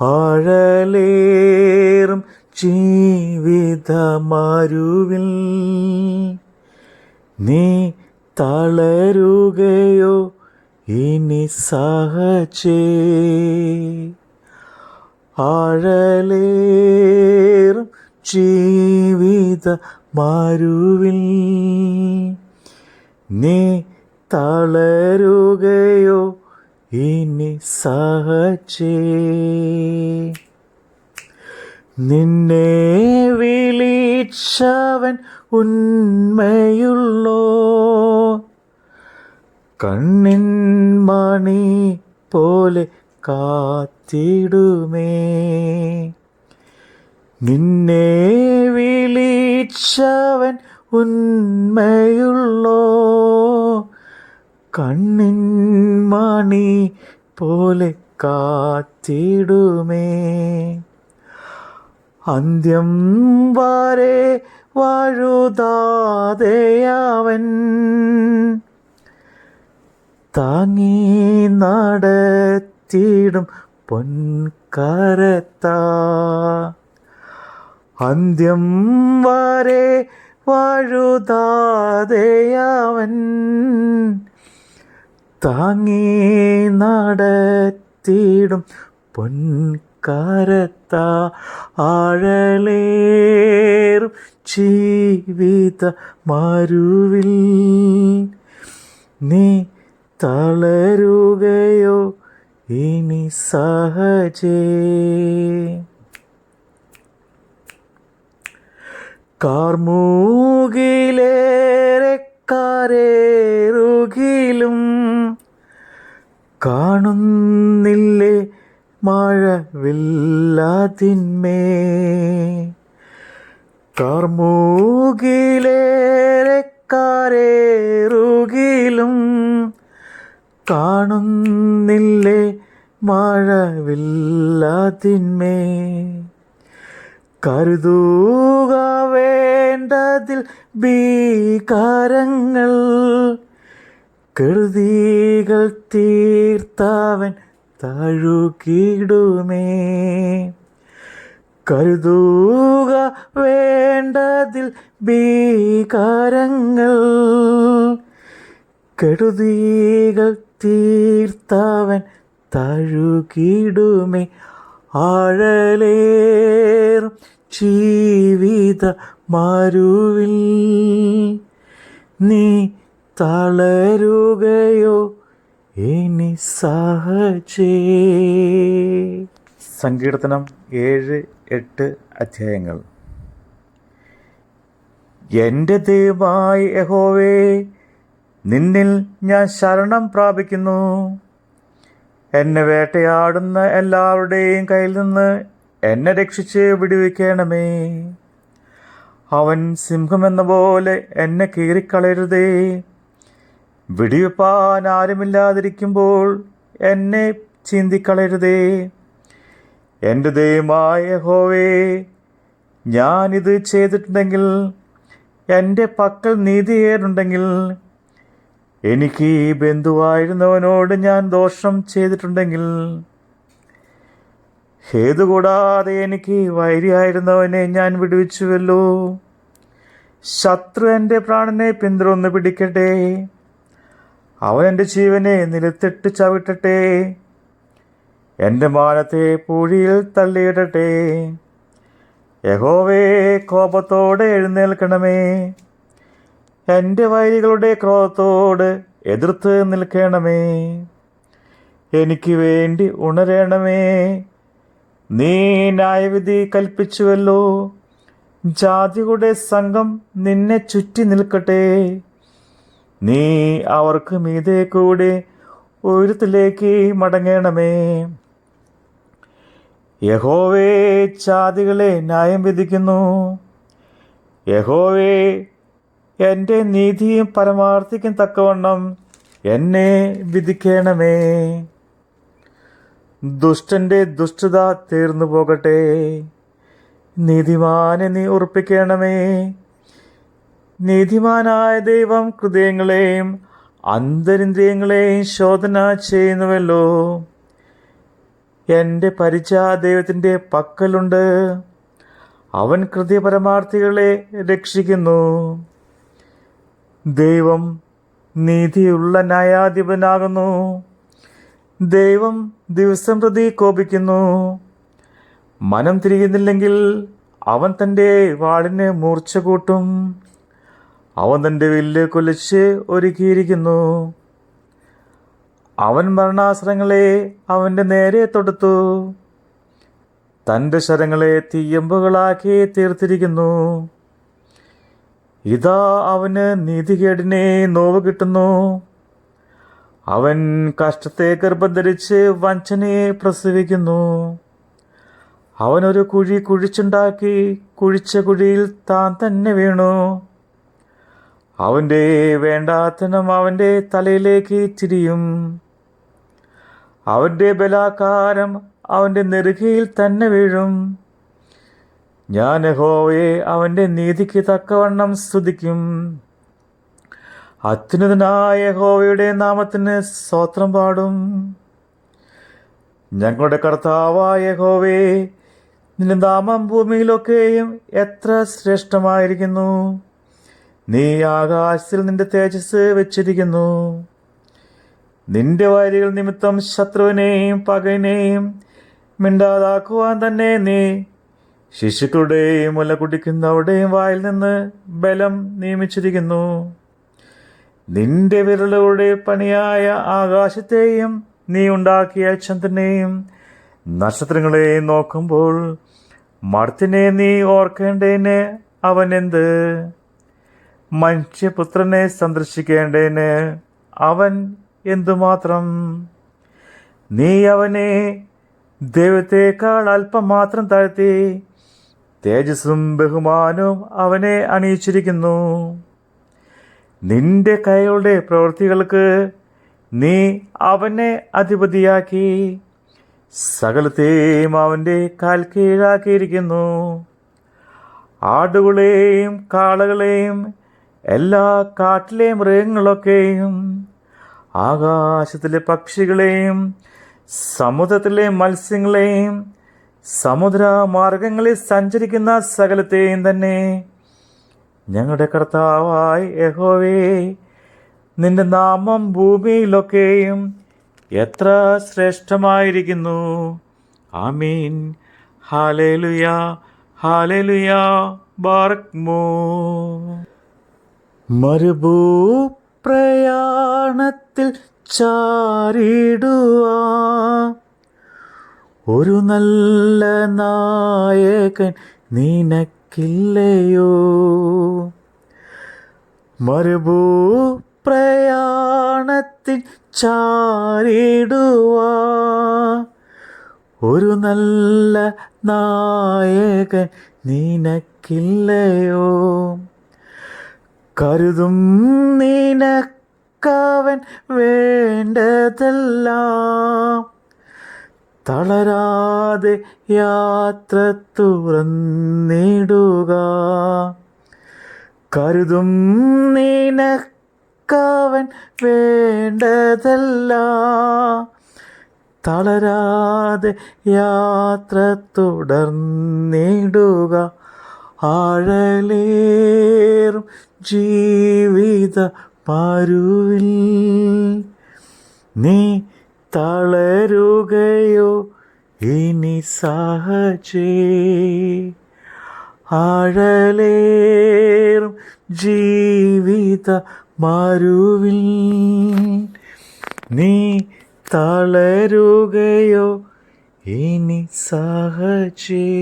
ആഴലേറും ജീവിതമാരുവിൽ. നീ തളരുകയോ ഇനി സഹചേ ആഴലേറും ജീവിത മാരുവിൽ നീ തളരുകയോ ഇനി സഹചേ നിന്നെ വിളിച്ചവൻ ഉന്മയുള്ളോ? കണ്ണിൻ മണി പോലെ കാത്തിടുമേ. നിന്നെ വിളിച്ചവൻ ഉന്മയുള്ളോ? കണ്ണിൻ മണി പോലെ കാത്തിടുമേ. അന്ത്യം വരെ വഴുതാതെയവൻ താങ്ങി നടത്തിയിടും പൊൻകരത്ത. അന്ത്യം വരെ വഴുതാതെയവൻ താങ്ങി നടത്തിയിടും പൊൻകാരത്ത ആഴലേറും ജീവിത മരുവിൽ. നീ തളരുകയോ ഇനി സഹജേ. കാർമൂകിലേറെ കരേറുകിലും കാണുന്നില്ലേ? മഴവില്ലാതിന്മേ. കാർമൂകിലേറെ കരേറുകിലും കാണുന്നില്ലേ? മഴവില്ലാതിന്മേ. കരുതൂക വേണ്ടതിൽ ഭീകാരങ്ങൾ കെടുതികൾ തീർത്താവൻ തഴുകിടുമേ കരുതുക വേണ്ടതിൽ ഭീകാരങ്ങൾ. കെടുതികൾ തീർത്താവൻ തഴുകിടുമേ ആഴലേറും ജീവിത മരുവിൽ നീ തളരുകയോ ഇനി സഹജേ. സങ്കീർത്തനം ഏഴ് എട്ട് അധ്യായങ്ങൾ. എന്റെ ദൈവമായി യഹോവേ നിന്നിൽ ഞാൻ ശരണം പ്രാപിക്കുന്നു. എന്നെ വേട്ടയാടുന്ന എല്ലാവരുടെയും കയ്യിൽ നിന്ന് എന്നെ രക്ഷിച്ച് വിടുവിക്കണമേ. അവൻ സിംഹമെന്ന പോലെ എന്നെ കീറിക്കളയരുതേ. വെടിവെപ്പാൻ ആരുമില്ലാതിരിക്കുമ്പോൾ എന്നെ ചിന്തിക്കളരുതേ എന്റെ ദൈവമായ ഹോവേ ഞാനിത് ചെയ്തിട്ടുണ്ടെങ്കിൽ എന്റെ പക്കൽ നീതിയേറുണ്ടെങ്കിൽ എനിക്ക് ഈ ബന്ധുവായിരുന്നവനോട് ഞാൻ ദോഷം ചെയ്തിട്ടുണ്ടെങ്കിൽ ഹേതുകൂടാതെ എനിക്ക് വൈരിയായിരുന്നവനെ ഞാൻ വിടുവിച്ചുവല്ലോ. ശത്രു എന്റെ പ്രാണനെ പിന്തുടർന്ന് പിടിക്കട്ടെ. അവൻ എന്റെ ജീവനെ നിലത്തിട്ട് ചവിട്ടട്ടെ. എന്റെ മാനത്തെ പൂഴിയിൽ തള്ളിയിടട്ടെ. യഹോവേ കോപത്തോടെ എഴുന്നേൽക്കണമേ. എന്റെ വൈരികളുടെ ക്രോധത്തോട് എതിർത്ത് നിൽക്കണമേ. എനിക്ക് വേണ്ടി ഉണരണമേ. നീ ന്യായവിധി കൽപ്പിച്ചുവല്ലോ. ജാതികളുടെ സംഘം നിന്നെ ചുറ്റി നിൽക്കട്ടെ. നീ അവർക്ക് മീതെ കൂടെ ഉയരത്തിലേക്ക് മടങ്ങണമേ. യഹോവേ ചാതികളെ ന്യായം വിധിക്കുന്നു. യഹോവേ എന്റെ നീതിയും പരമാർത്ഥിക്കും തക്കവണ്ണം എന്നെ വിധിക്കണമേ. ദുഷ്ടന്റെ ദുഷ്ടത തീർന്നു പോകട്ടെ നീതിമാനെ നീ ഉറപ്പിക്കണമേ. നീതിമാനായ ദൈവം ഹൃദയങ്ങളെയും അന്തരിന്ദ്രിയങ്ങളെയും ശോധന ചെയ്യുന്നുവല്ലോ. എന്റെ പരിച ദൈവത്തിന്റെ പക്കലുണ്ട്. അവൻ കൃത്യപരമാർത്ഥികളെ രക്ഷിക്കുന്നു. ദൈവം നീതിയുള്ള ന്യായാധിപനാകുന്നു. ദൈവം ദിവസം പ്രതി കോപിക്കുന്നു. മനം തിരിയുന്നില്ലെങ്കിൽ അവൻ തന്റെ വാളിന് മൂർച്ച കൂട്ടും. അവൻ തന്റെ വില്ല് കൊലിച്ച് ഒരുക്കിയിരിക്കുന്നു. അവൻ മരണാസ്ത്രങ്ങളെ അവന്റെ നേരെ തൊടുത്തു. തന്റെ ശരങ്ങളെ തീയമ്പുകളാക്കി തീർത്തിരിക്കുന്നു. ഇതാ അവന് നീതികേടിനെ നോവ് കിട്ടുന്നു. അവൻ കഷ്ടത്തെ ഗർഭം ധരിച്ച് വഞ്ചനയെ പ്രസവിക്കുന്നു. അവനൊരു കുഴി കുഴിച്ചുണ്ടാക്കി കുഴിച്ച കുഴിയിൽ താൻ തന്നെ വീണു. അവന്റെ വേണ്ടാത്തനം അവന്റെ തലയിലേക്ക് തിരിയും അവന്റെ ബലാകാരം അവന്റെ നെറുകയിൽ തന്നെ വീഴും. ഞാൻ ഹോവയെ അവന്റെ നീതിക്ക് തക്കവണ്ണം സ്തുതിക്കും. അത്യുന്നതനായ ഹോവയുടെ നാമത്തിന് സ്തോത്രം പാടും. ഞങ്ങളുടെ കർത്താവായ യഹോവേ നിന്റെ നാമം ഭൂമിയിലൊക്കെയും എത്ര ശ്രേഷ്ഠമായിരിക്കുന്നു. നീ ആകാശത്തിൽ നിന്റെ തേജസ് വെച്ചിരിക്കുന്നു. നിന്റെ വരികൾ നിമിത്തം ശത്രുവിനെയും പകനെയും മിണ്ടാതാക്കുവാൻ തന്നെ നീ ശിശുക്കളുടെയും മുല കുടിക്കുന്നവരുടെയും വായിൽ നിന്ന് ബലം നിയമിച്ചിരിക്കുന്നു. നിന്റെ വിരലുകളുടെ പണിയായ ആകാശത്തെയും നീ ഉണ്ടാക്കിയ ചന്ദ്രനെയും നക്ഷത്രങ്ങളെയും നോക്കുമ്പോൾ മർത്തിനെ നീ ഓർക്കേണ്ടതിന് അവൻ എന്ത്? മനുഷ്യപുത്രനെ സന്ദർശിക്കേണ്ടതിന് അവൻ എന്തുമാത്രം? നീ അവനെ ദൈവത്തെക്കാൾ അല്പം മാത്രം താഴ്ത്തി തേജസ്സും ബഹുമാനവും അവനെ അണിയിച്ചിരിക്കുന്നു. നിന്റെ കൈകളുടെ പ്രവൃത്തികൾക്ക് നീ അവനെ അധിപതിയാക്കി സകലത്തെയും അവന്റെ കാൽ കീഴാക്കിയിരിക്കുന്നു. ആടുകളെയും കാളകളെയും എല്ലാ കാട്ടിലെ മൃഗങ്ങളൊക്കെയും ആകാശത്തിലെ പക്ഷികളെയും സമുദ്രത്തിലെ മത്സ്യങ്ങളെയും സമുദ്ര മാർഗങ്ങളിൽ സഞ്ചരിക്കുന്ന സകലത്തെയും തന്നെ ഞങ്ങളുടെ കർത്താവായി യഹോവേ നിന്റെ നാമം ഭൂമിയിലൊക്കെയും എത്ര ശ്രേഷ്ഠമായിരിക്കുന്നു. ആമീൻ. ഹാലേലുയാ ഹാലേലുയാ ബാറക്മോ മരുഭൂ പ്രയാണത്തിൽ ചാരിടുക ഒരു നല്ല നായകൻ നിനക്കില്ലയോ? മരുഭൂ പ്രയാണത്തിൽ ചാരിടുക ഒരു നല്ല നായകൻ നിനക്കില്ലയോ? കരുതും നിനക്കവൻ വേണ്ടതെല്ലാം. തളരാതെ യാത്ര തുറന്നിടുക. കരുതും നിനക്കവൻ വേണ്ടതെല്ലാം. തളരാതെ യാത്ര തുടർന്നിടുക. ആഴലേറും ജീവിത പരുവിൽ. നീ തളരുകയോ ഇനി സഹജേ. ആഴലേറും ജീവിത മരുവിൽ. നീ തളരുകയോ ഇനി സഹജേ.